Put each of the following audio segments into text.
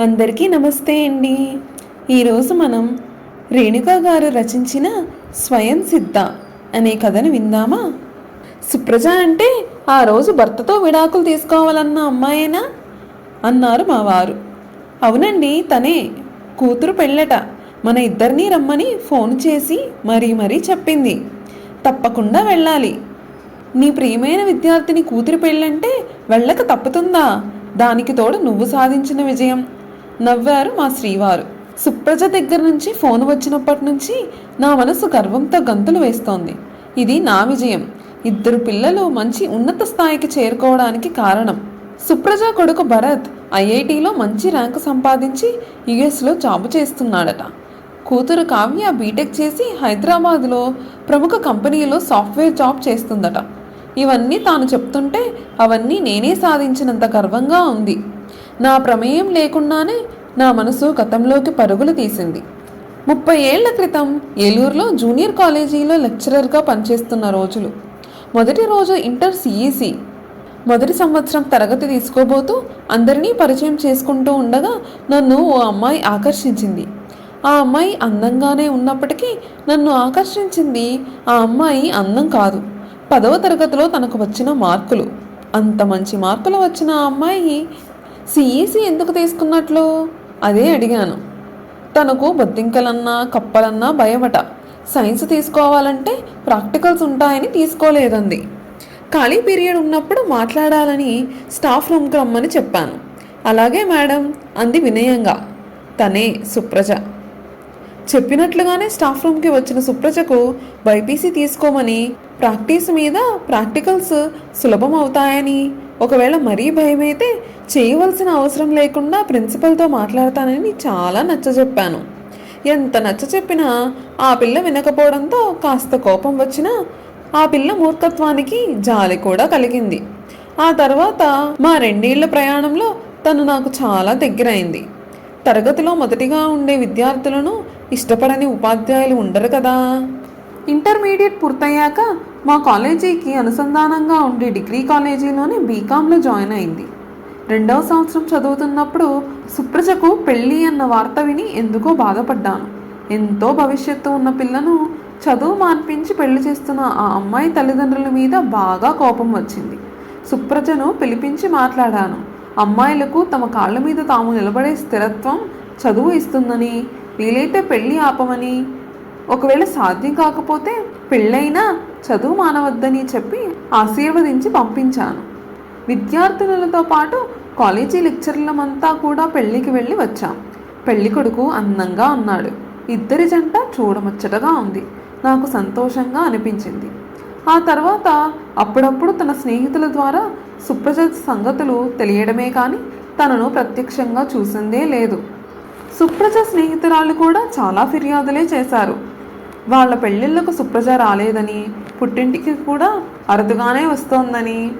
అందరికీ నమస్తే అండి. ఈరోజు మనం రేణుకా గారు రచించిన స్వయం సిద్ధ అనే కథను విందామా? సుప్రజ అంటే ఆ రోజు భర్తతో విడాకులు తీసుకోవాలన్న అమ్మాయేనా? అన్నారు మా వారు అవునండి తనే. కూతురు పెళ్ళట. మన ఇద్దరినీ రమ్మని ఫోన్ చేసి మరీ మరీ చెప్పింది. తప్పకుండా వెళ్ళాలి. నీ ప్రియమైన విద్యార్థిని కూతురు పెళ్ళంటే వెళ్ళక తప్పుతుందా? దానికి తోడు నువ్వు సాధించిన విజయం. నవ్వారు మా శ్రీవారు. సుప్రజ దగ్గర నుంచి ఫోన్ వచ్చినప్పటి నుంచి నా మనసు గర్వంతో గంతులు వేస్తోంది. ఇది నా విజయం. ఇద్దరు పిల్లలు మంచి ఉన్నత స్థాయికి చేరుకోవడానికి కారణం. సుప్రజ కొడుకు భరత్ ఐఐటిలో మంచి ర్యాంకు సంపాదించి యుఎస్లో జాబ్ చేస్తున్నాడట. కూతురు కావ్య బీటెక్ చేసి హైదరాబాద్లో ప్రముఖ కంపెనీలో సాఫ్ట్వేర్ జాబ్ చేస్తుందట. ఇవన్నీ తాను చెప్తుంటే అవన్నీ నేనే సాధించినంత గర్వంగా ఉంది. నా ప్రమేయం లేకుండానే నా మనసు గతంలోకి పరుగులు తీసింది. ముప్పై ఏళ్ళ క్రితం ఏలూరులో జూనియర్ కాలేజీలో లెక్చరర్గా పనిచేస్తున్న రోజులు. మొదటి రోజు ఇంటర్ సిఈసి. మొదటి సంవత్సరం తరగతి తీసుకోబోతూ అందరినీ పరిచయం చేసుకుంటూ ఉండగా నన్ను ఓ అమ్మాయి ఆకర్షించింది. ఆ అమ్మాయి అందంగానే ఉన్నప్పటికీ నన్ను ఆకర్షించింది ఆ అమ్మాయి అందం కాదు. పదవ తరగతిలో తనకు వచ్చిన మార్కులు. అంత మంచి మార్కులు వచ్చిన ఆ అమ్మాయి సిఈసి ఎందుకు తీసుకున్నట్లు? అదే అడిగాను. తనకు బొద్దింకలన్నా కప్పలన్నా భయమట. సైన్స్ తీసుకోవాలంటే ప్రాక్టికల్స్ ఉంటాయని తీసుకోలేదంది. ఖాళీ పీరియడ్ ఉన్నప్పుడు మాట్లాడాలని స్టాఫ్ రూమ్కి రమ్మని చెప్పాను. అలాగే మేడం అంది వినయంగా. తనే సుప్రజ. చెప్పినట్లుగానే స్టాఫ్ రూమ్కి వచ్చిన సుప్రజకు బైపీసీ తీసుకోమని ప్రాక్టీస్ మీద ప్రాక్టికల్స్ సులభం అవుతాయని ఒకవేళ మరీ భయమైతే చేయవలసిన అవసరం లేకుండా ప్రిన్సిపల్తో మాట్లాడతానని చాలా నచ్చజెప్పాను. ఎంత నచ్చ చెప్పినా ఆ పిల్ల వినకపోవడంతో కాస్త కోపం వచ్చినా ఆ పిల్ల మూర్ఖత్వానికి జాలి కూడా కలిగింది. ఆ తర్వాత మా రెండేళ్ళ ప్రయాణంలో తను నాకు చాలా దగ్గరైంది. తరగతిలో మొదటిగా ఉండే విద్యార్థులను ఇష్టపడని ఉపాధ్యాయులు ఉండరు కదా. ఇంటర్మీడియట్ పూర్తయ్యాక మా కాలేజీకి అనుసంధానంగా ఉండే డిగ్రీ కాలేజీలోనే బీకాంలో జాయిన్ అయింది. రెండవ సంవత్సరం చదువుతున్నప్పుడు సుప్రజకు పెళ్ళి అన్న వార్త విని ఎందుకో బాధపడ్డాను. ఎంతో భవిష్యత్తు ఉన్న పిల్లను చదువు మార్పించి పెళ్ళి చేస్తున్న ఆ అమ్మాయి తల్లిదండ్రుల మీద బాగా కోపం వచ్చింది. సుప్రజను పిలిపించి మాట్లాడాను. అమ్మాయిలకు తమ కాళ్ళ మీద తాము నిలబడే స్థిరత్వం చదువు ఇస్తుందని వీలైతే పెళ్ళి ఆపమని ఒకవేళ సాధ్యం కాకపోతే పెళ్ళైనా చదువు మానవద్దని చెప్పి ఆశీర్వదించి పంపించాను. విద్యార్థినులతో పాటు కాలేజీ లెక్చర్లమంతా కూడా పెళ్ళికి వెళ్ళి వచ్చాం. పెళ్ళి కొడుకు అందంగా ఉన్నాడు. ఇద్దరి జంట చూడముచ్చటగా ఉంది. నాకు సంతోషంగా అనిపించింది. ఆ తర్వాత అప్పుడప్పుడు తన స్నేహితుల ద్వారా సుప్రజ సంగతులు తెలియడమే కానీ తనను ప్రత్యక్షంగా చూసిందే లేదు. సుప్రజ స్నేహితురాలు కూడా చాలా ఫిర్యాదులే చేశారు. వాళ్ళ పెళ్ళిళ్ళకు సుప్రజ రాలేదని పుట్టింటికి కూడా అరుదుగానే వస్తోందని.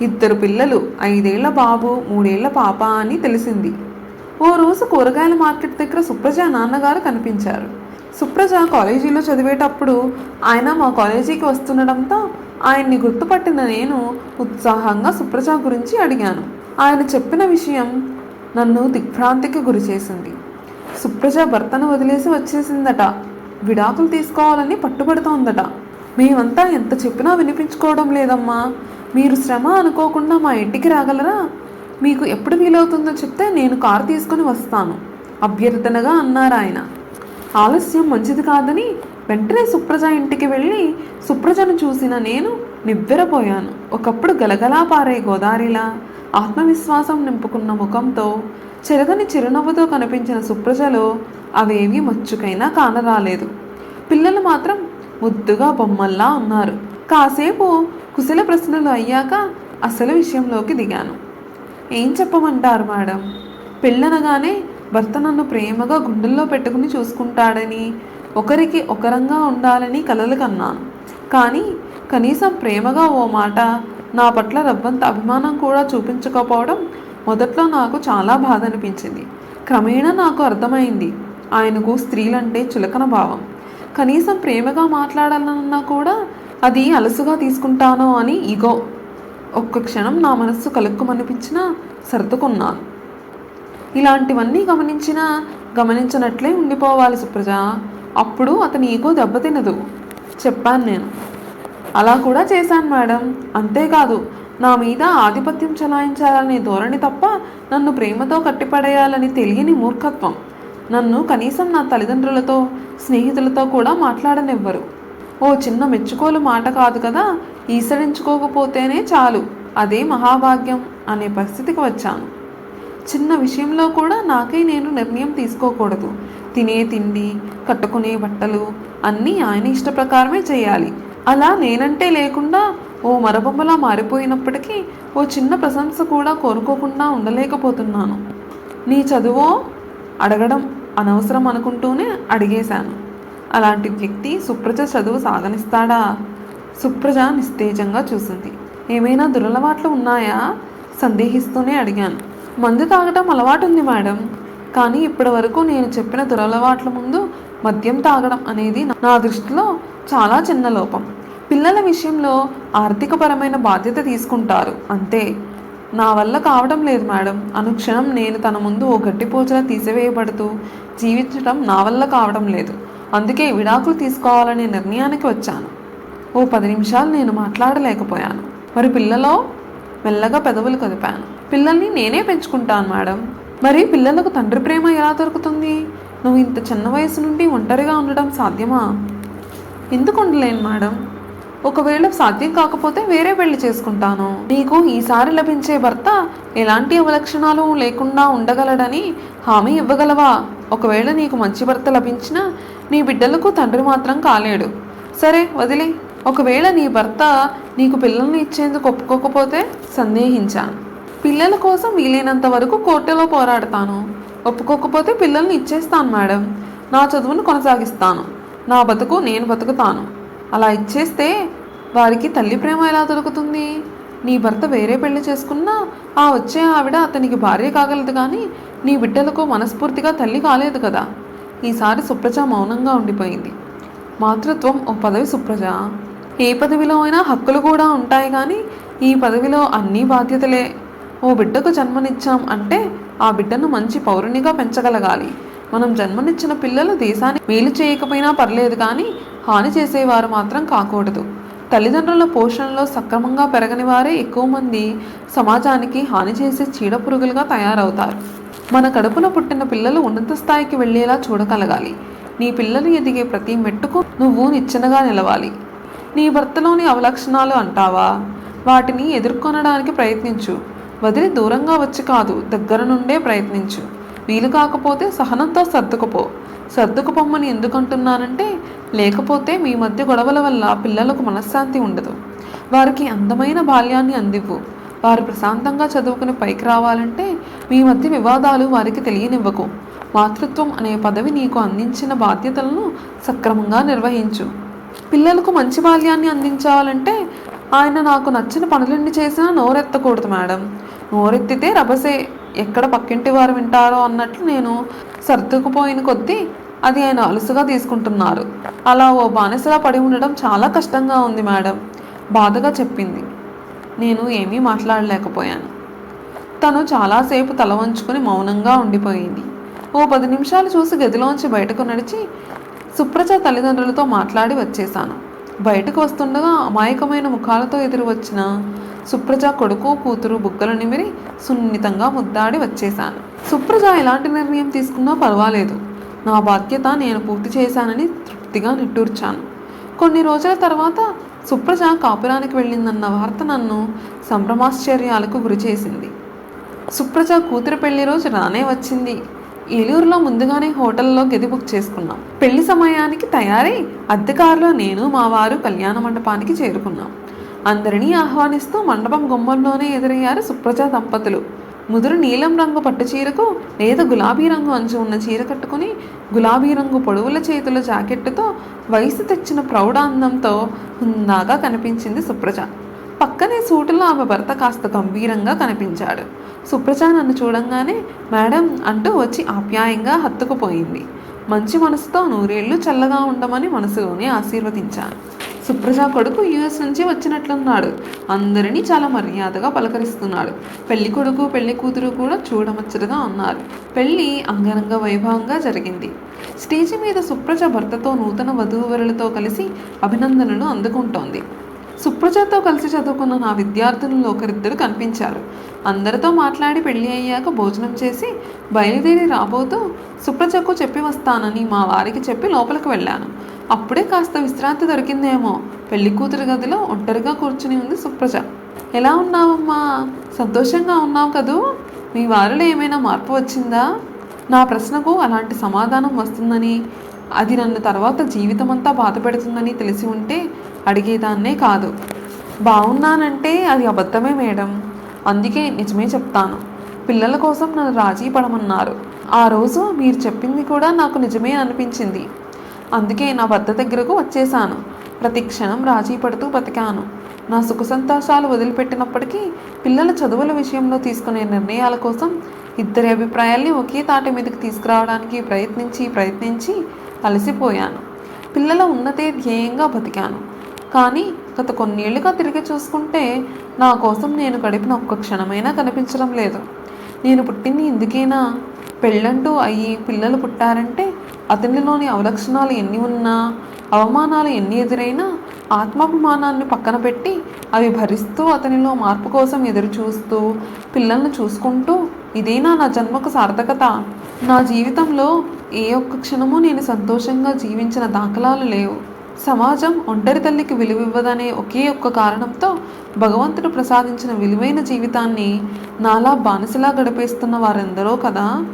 ఇద్దరు పిల్లలు ఐదేళ్ళ బాబు మూడేళ్ళ పాప అని తెలిసింది. ఓ రోజు కూరగాయల మార్కెట్ దగ్గర సుప్రజ నాన్నగారు కనిపించారు. సుప్రజ కాలేజీలో చదివేటప్పుడు ఆయన మా కాలేజీకి వస్తుండడంతో ఆయన్ని గుర్తుపట్టిన నేను ఉత్సాహంగా సుప్రజ గురించి అడిగాను. ఆయన చెప్పిన విషయం నన్ను దిగ్భ్రాంతికి గురి చేసింది. సుప్రజ భర్తను వదిలేసి వచ్చేసిందట. విడాకులు తీసుకోవాలని పట్టుబడుతోందట. మేమంతా ఎంత చెప్పినా వినిపించుకోవడం లేదమ్మా. మీరు శ్రమ అనుకోకుండా మా ఇంటికి రాగలరా? మీకు ఎప్పుడు వీలవుతుందో చెప్తే నేను కారు తీసుకుని వస్తాను. అభ్యర్థనగా అన్నారాయన ఆలస్యం మంచిది కాదని వెంటనే సుప్రజ ఇంటికి వెళ్ళి సుప్రజను చూసిన నేను నివ్వెరపోయాను. ఒకప్పుడు గలగలా పారే గోదారిలా ఆత్మవిశ్వాసం నింపుకున్న ముఖంతో చెరగని చిరునవ్వుతో కనిపించిన సుప్రజలో అవేవి మచ్చుకైనా కానరాలేదు. పిల్లలు మాత్రం ముద్దుగా బొమ్మల్లా ఉన్నారు. కాసేపు కుశల ప్రశ్నలు అయ్యాక అసలు విషయంలోకి దిగాను. ఏం చెప్పమంటారు మేడం? పెళ్ళనగానే భర్త నన్ను ప్రేమగా గుండెల్లో పెట్టుకుని చూసుకుంటాడని ఒకరికి ఒకరంగా ఉండాలని కలలు కన్నాను. కానీ కనీసం ప్రేమగా ఓ మాట నా పట్ల రవ్వంత అభిమానం కూడా చూపించకపోవడం మొదట్లో నాకు చాలా బాధ అనిపించింది క్రమేణా నాకు అర్థమైంది. ఆయనకు స్త్రీలంటే చులకన భావం. కనీసం ప్రేమగా మాట్లాడాలన్నా కూడా అది అలసుగా తీసుకుంటానో అని ఇగో ఒక్క క్షణం నా మనస్సు కలుక్కుమనిపించినా సర్దుకున్నాను. ఇలాంటివన్నీ గమనించినా గమనించినట్లే ఉండిపోవాలి సుప్రజ. అప్పుడు అతని ఈగో దెబ్బతినదు. చెప్పాను నేను. అలా కూడా చేశాను మేడం. అంతేకాదు నా మీద ఆధిపత్యం చలాయించాలనే ధోరణి తప్ప నన్ను ప్రేమతో కట్టిపడేయాలని తెలియని మూర్ఖత్వం. నన్ను కనీసం నా తల్లిదండ్రులతో స్నేహితులతో కూడా మాట్లాడనివ్వరు. ఓ చిన్న మెచ్చుకోలు మాట కాదు కదా ఈసడించుకోకపోతేనే చాలు. అదే మహాభాగ్యం అనే పరిస్థితికి వచ్చాను. చిన్న విషయంలో కూడా నాకై నేను నిర్ణయం తీసుకోకూడదు. తినే తిండి కట్టుకునే బట్టలు అన్నీ ఆయన ఇష్ట ప్రకారమే చేయాలి. అలా నేనంటే లేకుండా ఓ మరబొమ్మలా మారిపోయినప్పటికీ ఓ చిన్న ప్రశంస కూడా కోరుకోకుండా ఉండలేకపోతున్నాను. నీ చదువో? అడగడం అనవసరం అనుకుంటూనే అడిగేశాను. అలాంటి వ్యక్తి సుప్రజ చదువు సాగనిస్తాడా? సుప్రజ నిస్తేజంగా చూసింది. ఏమైనా దురలవాట్లు ఉన్నాయా? సందేహిస్తూనే అడిగాను. మందు తాగటం అలవాటు ఉంది మేడం. కానీ ఇప్పటి వరకు నేను చెప్పిన దురలవాట్ల ముందు మద్యం తాగడం అనేది నా దృష్టిలో చాలా చిన్న లోపం. పిల్లల విషయంలో ఆర్థికపరమైన బాధ్యత తీసుకుంటారు. అంతే. నా వల్ల కావడం లేదు మేడం. అనుక్షణం నేను తన ముందు ఓ గట్టిపోచలా తీసివేయబడుతూ జీవించడం నా వల్ల కావడం లేదు. అందుకే విడాకులు తీసుకోవాలనే నిర్ణయానికి వచ్చాను. ఓ పది నిమిషాలు నేను మాట్లాడలేకపోయాను. మరి పిల్లలో? మెల్లగా పెదవులు కదిపాను. పిల్లల్ని నేనే పెంచుకుంటాను మేడం. మరి పిల్లలకు తండ్రి ప్రేమ ఎలా దొరుకుతుంది? నువ్వు ఇంత చిన్న వయసు నుండి ఒంటరిగా ఉండడం సాధ్యమా? ఎందుకు ఉండలేను మేడం? ఒకవేళ సాధ్యం కాకపోతే వేరే పెళ్ళి చేసుకుంటాను. నీకు ఈసారి లభించే భర్త ఎలాంటి అవలక్షణాలు లేకుండా ఉండగలడని హామీ ఇవ్వగలవా? ఒకవేళ నీకు మంచి భర్త లభించినా నీ బిడ్డలకు తండ్రి మాత్రం కాలేడు. సరే వదిలే. ఒకవేళ నీ భర్త నీకు పిల్లల్ని ఇచ్చేందుకు ఒప్పుకోకపోతే సందేహించాను పిల్లల కోసం వీలైనంత వరకు కోర్టులో పోరాడతాను. ఒప్పుకోకపోతే పిల్లల్ని ఇచ్చేస్తాను మేడం. నా చదువును కొనసాగిస్తాను. నా బతుకు నేను బతుకుతాను. అలా ఇచ్చేస్తే వారికి తల్లి ప్రేమ ఎలా దొరుకుతుంది? నీ భర్త వేరే పెళ్ళి చేసుకున్నా ఆ వచ్చే ఆవిడ అతనికి భార్య కాగలదు కానీ నీ బిడ్డలకు మనస్ఫూర్తిగా తల్లి కాలేదు కదా. ఈసారి సుప్రజ మౌనంగా ఉండిపోయింది. మాతృత్వం ఓ పదవి సుప్రజ. ఏ పదవిలో అయినా హక్కులు కూడా ఉంటాయి కానీ ఈ పదవిలో అన్ని బాధ్యతలే. ఓ బిడ్డకు జన్మనిచ్చాం అంటే ఆ బిడ్డను మంచి పౌరునిగా పెంచగలగాలి. మనం జన్మనిచ్చిన పిల్లలు దేశానికి మేలు చేయకపోయినా పర్లేదు కానీ హాని చేసేవారు మాత్రం కాకూడదు. తల్లిదండ్రుల పోషణలో సక్రమంగా పెరగని వారే ఎక్కువ మంది సమాజానికి హాని చేసే చీడ పురుగులుగా తయారవుతారు. మన కడుపున పుట్టిన పిల్లలు ఉన్నత స్థాయికి వెళ్ళేలా చూడగలగాలి. నీ పిల్లలు ఎదిగే ప్రతి మెట్టుకు నువ్వు నిచ్చెనగా నిలవాలి. నీ భర్తలోని అవలక్షణాలు అంటావా? వాటిని ఎదుర్కొనడానికి ప్రయత్నించు. వదిలి దూరంగా వచ్చి కాదు దగ్గర నుండే ప్రయత్నించు. వీలు కాకపోతే సహనంతో సర్దుకుపో. సర్దుకుపోమ్మని ఎందుకంటున్నానంటే లేకపోతే మీ మధ్య గొడవల వల్ల పిల్లలకు మనశ్శాంతి ఉండదు. వారికి అందమైన బాల్యాన్ని అందివ్వు. వారు ప్రశాంతంగా చదువుకుని పైకి రావాలంటే మీ మధ్య వివాదాలు వారికి తెలియనివ్వకు. మాతృత్వం అనే పదవి నీకు అందించిన బాధ్యతలను సక్రమంగా నిర్వహించు. పిల్లలకు మంచి బాల్యాన్ని అందించాలంటే ఆయన నాకు నచ్చిన పనులన్నీ చేసినా నోరెత్తకూడదు మేడం. నోరెత్తితే రభసే. ఎక్కడ పక్కింటి వారు వింటారో అన్నట్లు నేను సర్దుకుపోయిన కొద్దీ అది ఆయన అలుసుగా తీసుకుంటున్నారు. అలా ఓ బానిసలా పడి ఉండడం చాలా కష్టంగా ఉంది మేడం బాధగా చెప్పింది. నేను ఏమీ మాట్లాడలేకపోయాను. తను చాలాసేపు తల వంచుకొని మౌనంగా ఉండిపోయింది. ఓ పది నిమిషాలు చూసి గదిలోంచి బయటకు నడిచి సుప్రజ తల్లిదండ్రులతో మాట్లాడి వచ్చేశాను. బయటకు వస్తుండగా అమాయకమైన ముఖాలతో ఎదురు వచ్చిన సుప్రజ కొడుకు కూతురు బుగ్గలు నిమిరి సున్నితంగా ముద్దాడి వచ్చేశాను. సుప్రజ ఎలాంటి నిర్ణయం తీసుకున్నా పర్వాలేదు. నా బాధ్యత నేను పూర్తి చేశానని తృప్తిగా నిట్టూర్చాను. కొన్ని రోజుల తర్వాత సుప్రజ కాపురానికి వెళ్ళిందన్న వార్త నన్ను సంభ్రమాశ్చర్యాలకు గురిచేసింది. సుప్రజ కూతురు పెళ్ళి రోజు రానే వచ్చింది. ఏలూరులో ముందుగానే హోటల్లో గది బుక్ చేసుకున్నాం. పెళ్ళి సమయానికి తయారై అద్దె కారులో నేను మా వారు కళ్యాణ మండపానికి చేరుకున్నాం. అందరినీ ఆహ్వానిస్తూ మండపం గుమ్మంలోనే ఎదురయ్యారు సుప్రజా దంపతులు. ముదురు నీలం రంగు పట్టు చీరకు లేదా గులాబీ రంగు అంచు ఉన్న చీర కట్టుకుని గులాబీ రంగు పొడవుల చేతుల జాకెట్టుతో వయసు తెచ్చిన ప్రౌఢ అందంతో హుందాగా కనిపించింది సుప్రజ. పక్కనే సూటులో ఆమె భర్త కాస్త గంభీరంగా కనిపించాడు. సుప్రజ నన్ను చూడంగానే మేడం అంటూ వచ్చి ఆప్యాయంగా హత్తుకుపోయింది. మంచి మనసుతో నూరేళ్ళు చల్లగా ఉండమని మనసులోనే ఆశీర్వదించాను. సుప్రజ కొడుకు యుఎస్ నుంచి వచ్చినట్లున్నాడు. అందరినీ చాలా మర్యాదగా పలకరిస్తున్నాడు. పెళ్ళి కొడుకు పెళ్ళి కూతురు కూడా చూడముచ్చటగా ఉన్నారు. పెళ్ళి అంగరంగ వైభవంగా జరిగింది. స్టేజి మీద సుప్రజ భర్తతో నూతన వధూవరులతో కలిసి అభినందనలు అందుకుంటోంది. సుప్రజతో కలిసి చదువుకున్న నా విద్యార్థులలో ఒకరిద్దరు కనిపించారు. అందరితో మాట్లాడి పెళ్ళి అయ్యాక భోజనం చేసి బయలుదేరి రాబోతూ సుప్రజకు చెప్పి వస్తానని మా వారికి చెప్పి లోపలికి వెళ్ళాను. అప్పుడే కాస్త విశ్రాంతి దొరికిందేమో. పెళ్ళి కూతురు గదిలో ఒంటరిగా కూర్చుని ఉంది సుప్రజ. ఎలా ఉన్నావమ్మా? సంతోషంగా ఉన్నావు కదూ? మీ వారిలో ఏమైనా మార్పు వచ్చిందా? నా ప్రశ్నకు అలాంటి సమాధానం వస్తుందని అది నన్ను తర్వాత జీవితమంతా బాధపెడుతుందని తెలిసి ఉంటే అడిగేదాన్నే కాదు. బాగున్నానంటే అది అబద్ధమే మేడం. అందుకే నిజమే చెప్తాను. పిల్లల కోసం నన్ను రాజీ పడమన్నారు. ఆ రోజు మీరు చెప్పింది కూడా నాకు నిజమే అనిపించింది. అందుకే నా భర్త దగ్గరకు వచ్చేసాను ప్రతి క్షణం రాజీ పడుతూ బతికాను. నా సుఖ సంతోషాలు వదిలిపెట్టినప్పటికీ పిల్లల చదువుల విషయంలో తీసుకునే నిర్ణయాల కోసం ఇద్దరి అభిప్రాయాల్ని ఒకే తాటి మీదకి తీసుకురావడానికి ప్రయత్నించి ప్రయత్నించి అలసిపోయాను. పిల్లల ఉన్నతే ధ్యేయంగా బతికాను. కానీ గత కొన్నేళ్ళుగా తిరిగి చూసుకుంటే నా కోసం నేను గడిపిన ఒక్క క్షణమైనా కనిపించడం లేదు. నేను పుట్టింది ఎందుకైనా పెళ్ళంటూ అయ్యి పిల్లలు పుట్టారంటే అతనిలోని అవలక్షణాలు ఎన్ని ఉన్నా అవమానాలు ఎన్ని ఎదురైనా ఆత్మాభిమానాన్ని పక్కన పెట్టి అవి భరిస్తూ అతనిలో మార్పు కోసం ఎదురు చూస్తూ పిల్లల్ని చూసుకుంటూ ఇదేనా నా జన్మకు సార్థకత? నా జీవితంలో ఏ ఒక్క క్షణము నేను సంతోషంగా జీవించిన దాఖలాలు లేవు. సమాజం ఒంటరి తల్లికి విలువివ్వదనే ఒకే ఒక్క కారణంతో భగవంతుడు ప్రసాదించిన విలువైన జీవితాన్ని నాలా బానిసలా గడిపేస్తున్న వారెందరో కదా?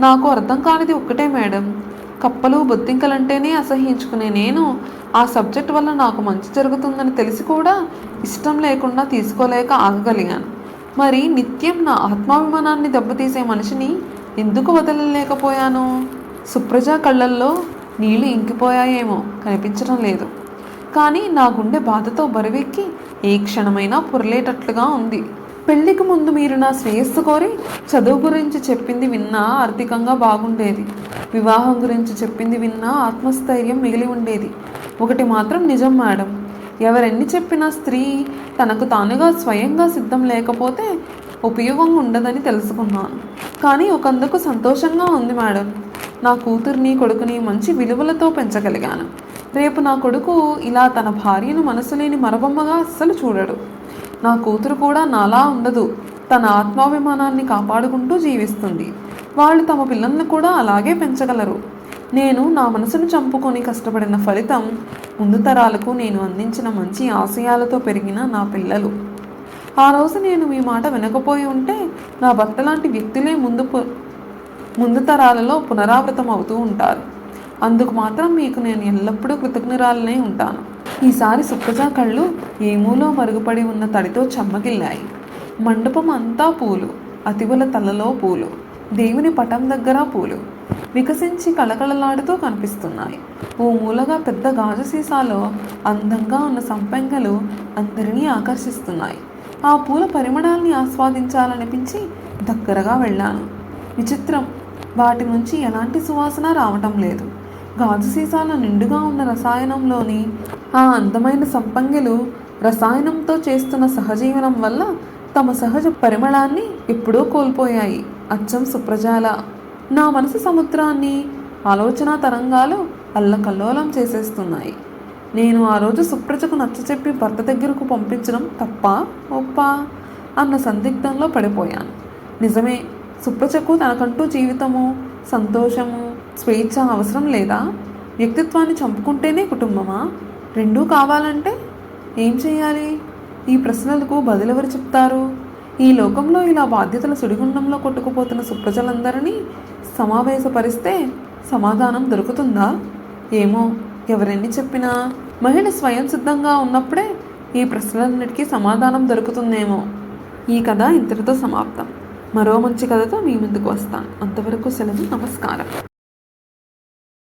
నాకు అర్థం కానిది ఒక్కటే మేడం. కప్పలు బొద్దింకలంటేనే అసహించుకునే నేను ఆ సబ్జెక్ట్ వల్ల నాకు మంచి జరుగుతుందని తెలిసి కూడా ఇష్టం లేకుండా తీసుకోలేక ఆగగలిగాను. మరి నిత్యం నా ఆత్మాభిమానాన్ని దెబ్బతీసే మనిషిని ఎందుకు వదలలేకపోయాను? సుప్రజ కళ్ళల్లో నీళ్ళు ఇంకిపోయాయేమో కనిపించడం లేదు. కానీ నా గుండె బాధతో బరువెక్కి ఏ క్షణమైనా పొరలేటట్లుగా ఉంది. పెళ్ళికి ముందు మీరు నా శ్రేయస్సు కోరి చదువు గురించి చెప్పింది విన్నా ఆర్థికంగా బాగుండేది. వివాహం గురించి చెప్పింది విన్నా ఆత్మస్థైర్యం మిగిలి ఉండేది. ఒకటి మాత్రం నిజం మేడం. ఎవరెన్ని చెప్పినా స్త్రీ తనకు తానుగా స్వయంగా సిద్ధం లేకపోతే ఉపయోగం ఉండదని తెలుసుకున్నాను. కానీ ఒకందుకు సంతోషంగా ఉంది మేడం. నా కూతుర్ని కొడుకుని మంచి విలువలతో పెంచగలిగాను. రేపు నా కొడుకు ఇలా తన భార్యను మనసులేని మరబొమ్మగా అస్సలు చూడడు. నా కూతురు కూడా నాలా ఉండదు. తన ఆత్మాభిమానాన్ని కాపాడుకుంటూ జీవిస్తుంది. వాళ్ళు తమ పిల్లల్ని కూడా అలాగే పెంచగలరు. నేను నా మనసును చంపుకొని కష్టపడిన ఫలితం ముందు తరాలకు నేను అందించిన మంచి ఆశయాలతో పెరిగిన నా పిల్లలు. ఆ రోజు నేను మీ మాట వినకపోయి ఉంటే నా భర్త లాంటి వ్యక్తులే ముందు ముందు తరాలలో పునరావృతం అవుతూ ఉంటారు. అందుకు మాత్రం మీకు నేను ఎల్లప్పుడూ కృతజ్ఞరాలనే ఉంటాను. ఈసారి సుక్కజా కళ్ళు ఏమూలో మరుగుపడి ఉన్న తడితో చెమ్మగిల్లాయి. మండపం అంతా పూలు అతివల తలలో పూలు దేవుని పటం దగ్గర పూలు వికసించి కళకళలాడుతూ కనిపిస్తున్నాయి. ఓ మూలగా పెద్ద గాజు సీసాలో అందంగా ఉన్న సంపెంగలు అందరినీ ఆకర్షిస్తున్నాయి. ఆ పూల పరిమళాల్ని ఆస్వాదించాలనిపించి దగ్గరగా వెళ్ళాను. విచిత్రం! వాటి నుంచి ఎలాంటి సువాసన రావటం లేదు. గాజు సీసాల నిండుగా ఉన్న రసాయనంలోని ఆ అందమైన సంపంగిలు రసాయనంతో చేస్తున్న సహజీవనం వల్ల తమ సహజ పరిమళాన్ని ఎప్పుడో కోల్పోయాయి. అచ్చం సుప్రజాల. నా మనసు సముద్రాన్ని ఆలోచన తరంగాలు అల్లకల్లోలం చేసేస్తున్నాయి. నేను ఆ రోజు సుప్రజకు నచ్చచెప్పి భర్త దగ్గరకు పంపించడం తప్ప? ఒప్ప? అన్న సందిగ్ధంలో పడిపోయాను. నిజమే సుప్రజకు తనకంటూ జీవితము సంతోషము స్వేచ్ఛ అవసరం లేదా? వ్యక్తిత్వాన్ని చంపుకుంటేనే కుటుంబమా? రెండూ కావాలంటే ఏం చేయాలి? ఈ ప్రశ్నలకు బదులెవరు చెప్తారు? ఈ లోకంలో ఇలా బాధ్యతల సుడిగుండంలో కొట్టుకుపోతున్న సుప్రజలందరినీ సమావేశపరిస్తే సమాధానం దొరుకుతుందా? ఏమో ఎవరెన్ని చెప్పినా. మహిళ స్వయం సిద్ధంగా ఉన్నప్పుడే ఈ ప్రశ్నలన్నిటికీ సమాధానం దొరుకుతుందేమో. ఈ కథ ఇంతటితో సమాప్తం. మరో మంచి కథతో మీ ముందుకు వస్తాను. అంతవరకు సెలవు నమస్కారం.